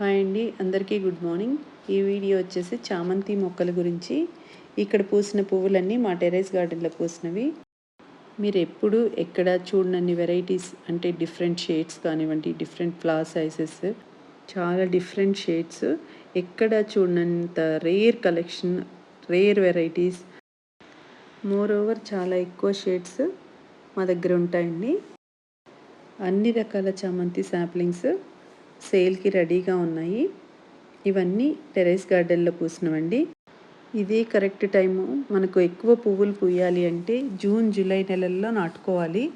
Hi అండి అందరికీ good morning. ఈ వీడియో వచ్చేసి చామంతి మొక్కల గురించి. ఇక్కడ పూసిన పువ్వులన్నీ మా టెరెస్ గార్డెన్లో పూసినవి. మీరు ఎప్పుడు ఎక్కడ చూడనన్ని వెరైటీస్ అంటే డిఫరెంట్ షేడ్స్ కానివ్వండి డిఫరెంట్ ఫ్లవర్ సైజెస్ చాలా డిఫరెంట్ షేడ్స్. ఎక్కడ చూడనంత rare collection rare varieties. Moreover చాలా ఎక్కువ షేడ్స్ మా దగ్గర ఉంటాయండి. అన్ని రకాల చామంతి శాప్లింగ్స్ సేల్కి రెడీగా ఉన్నాయి. ఇవన్నీ టెరెస్ గార్డెన్లో పూసినవండి. ఇదే కరెక్ట్ టైము. మనకు ఎక్కువ పువ్వులు పూయాలి అంటే జూన్ జూలై నెలల్లో నాటుకోవాలి.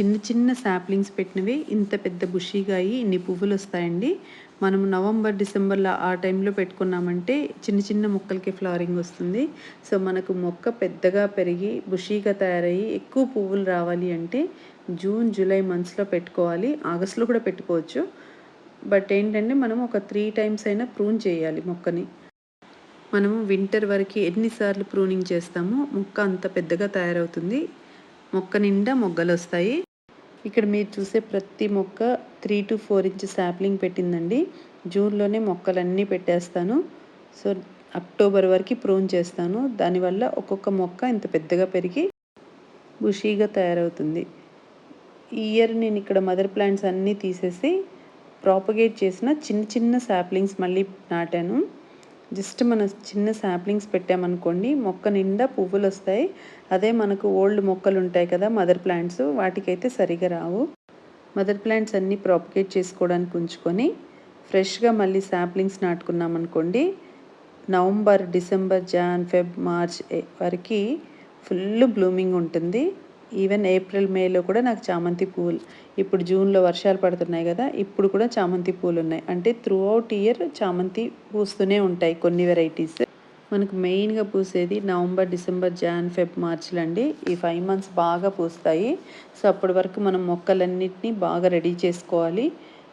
చిన్న చిన్న శాప్లింగ్స్ పెట్టినవి ఇంత పెద్ద బుషీగా అయ్యి ఇన్ని పువ్వులు వస్తాయండి. మనం నవంబర్ డిసెంబర్లో ఆ టైంలో పెట్టుకున్నామంటే చిన్న చిన్న మొక్కలకి ఫ్లవరింగ్ వస్తుంది. సో మనకు మొక్క పెద్దగా పెరిగి బుషీగా తయారయ్యి ఎక్కువ పువ్వులు రావాలి అంటే జూన్ జూలై మంత్స్లో పెట్టుకోవాలి. ఆగస్టులో కూడా పెట్టుకోవచ్చు. బట్ ఏంటంటే మనం ఒక త్రీ టైమ్స్ అయినా ప్రూన్ చేయాలి మొక్కని. మనము వింటర్ వరకు ఎన్నిసార్లు ప్రూనింగ్ చేస్తామో మొక్క అంత పెద్దగా తయారవుతుంది. మొక్క నిండా మొగ్గలు వస్తాయి. ఇక్కడ మీరు చూసే ప్రతి మొక్క three to four inch sapling పెట్టిందండి. జూన్లోనే మొక్కలన్నీ పెట్టేస్తాను. సో అక్టోబర్ వరకు ప్రూన్ చేస్తాను. దానివల్ల ఒక్కొక్క మొక్క ఇంత పెద్దగా పెరిగి బుషీగా తయారవుతుంది. ఈ ఇయర్ నేను ఇక్కడ మదర్ ప్లాంట్స్ అన్నీ తీసేసి ప్రాపగేట్ చేసిన చిన్న చిన్న శాప్లింగ్స్ మళ్ళీ నాటాను. జస్ట్ మన చిన్న శాప్లింగ్స్ పెట్టామనుకోండి మొక్క నిండా పువ్వులు వస్తాయి అదే మనకు ఓల్డ్ మొక్కలు ఉంటాయి కదా మదర్ ప్లాంట్స్ వాటికైతే సరిగా రావు. మదర్ ప్లాంట్స్ అన్నీ ప్రాపగేట్ చేసుకోవడానికి ఉంచుకొని ఫ్రెష్గా మళ్ళీ saplings నాటుకున్నామనుకోండి November December Jan Feb March వరకు ఫుల్ బ్లూమింగ్ ఉంటుంది. ఈవెన్ ఏప్రిల్ మేలో కూడా నాకు చామంతి పువ్వులు ఇప్పుడు జూన్లో వర్షాలు పడుతున్నాయి కదా ఇప్పుడు కూడా చామంతి పూలు ఉన్నాయి. అంటే త్రూ అవుట్ ఇయర్ చామంతి పూస్తూనే ఉంటాయి కొన్ని వెరైటీస్ మనకు మెయిన్గా పూసేది నవంబర్ డిసెంబర్ జాన్ ఫెబ్ మార్చ్లు అండి. ఈ ఫైవ్ మంత్స్ బాగా పూస్తాయి. సో అప్పటి వరకు మనం మొక్కలన్నింటినీ బాగా రెడీ చేసుకోవాలి.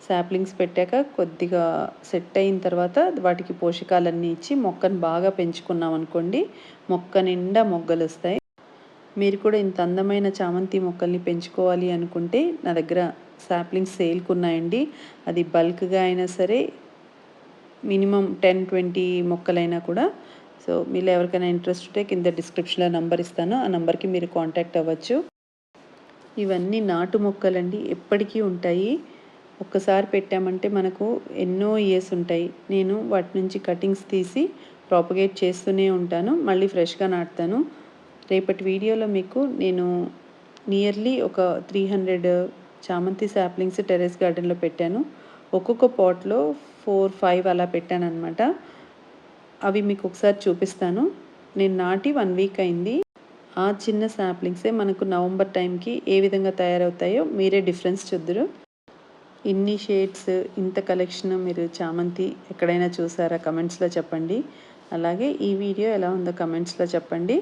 శాప్లింగ్స్ పెట్టాక కొద్దిగా సెట్ అయిన తర్వాత వాటికి పోషకాలన్నీ ఇచ్చి మొక్కను బాగా పెంచుకున్నాం అనుకోండి మొక్క నిండా మొగ్గలు వస్తాయి. మీరు కూడా ఇంత అందమైన చామంతి మొక్కల్ని పెంచుకోవాలి అనుకుంటే నా దగ్గర శాప్లింగ్స్ సేల్కి ఉన్నాయండి అది బల్క్గా అయినా సరే మినిమం టెన్ ట్వంటీ మొక్కలైనా కూడా. సో మీరు ఎవరికైనా ఇంట్రెస్ట్ ఉంటే కింద డిస్క్రిప్షన్లో నంబర్ ఇస్తాను. ఆ నెంబర్కి మీరు కాంటాక్ట్ అవ్వచ్చు. ఇవన్నీ నాటు మొక్కలండి. ఎప్పటికీ ఉంటాయి. ఒక్కసారి పెట్టామంటే మనకు ఎన్నో ఇయర్స్ ఉంటాయి. నేను వాటి నుంచి కటింగ్స్ తీసి ప్రాపగేట్ చేస్తూనే ఉంటాను. మళ్ళీ ఫ్రెష్గా నాటుతాను. రేపటి వీడియోలో మీకు నేను నియర్లీ ఒక త్రీ హండ్రెడ్ చామంతి శాప్లింగ్స్ టెరెస్ గార్డెన్లో పెట్టాను. ఒక్కొక్క పాట్లో ఫోర్ ఫైవ్ అలా పెట్టాను అనమాట అవి మీకు ఒకసారి చూపిస్తాను. నేను నాటి వన్ వీక్ అయింది. ఆ చిన్న శాప్లింగ్సే మనకు నవంబర్ టైంకి ఏ విధంగా తయారవుతాయో మీరే డిఫరెన్స్ చూద్దరు. ఇన్ని షేడ్స్ ఇంత కలెక్షన్ మీరు చామంతి ఎక్కడైనా చూసారా? కమెంట్స్లో చెప్పండి. అలాగే ఈ వీడియో ఎలా ఉందో కమెంట్స్లో చెప్పండి.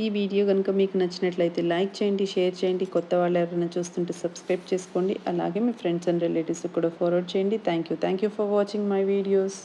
ఈ వీడియో కనుక మీకు నచ్చినట్లయితే లైక్ చేయండి షేర్ చేయండి కొత్త వాళ్ళు ఎవరైనా చూస్తుంటే సబ్స్క్రైబ్ చేసుకోండి. అలాగే మీ ఫ్రెండ్స్ అండ్ రిలేటివ్స్ కూడా ఫార్వర్డ్ చేయండి. Thank you. Thank you for watching my videos.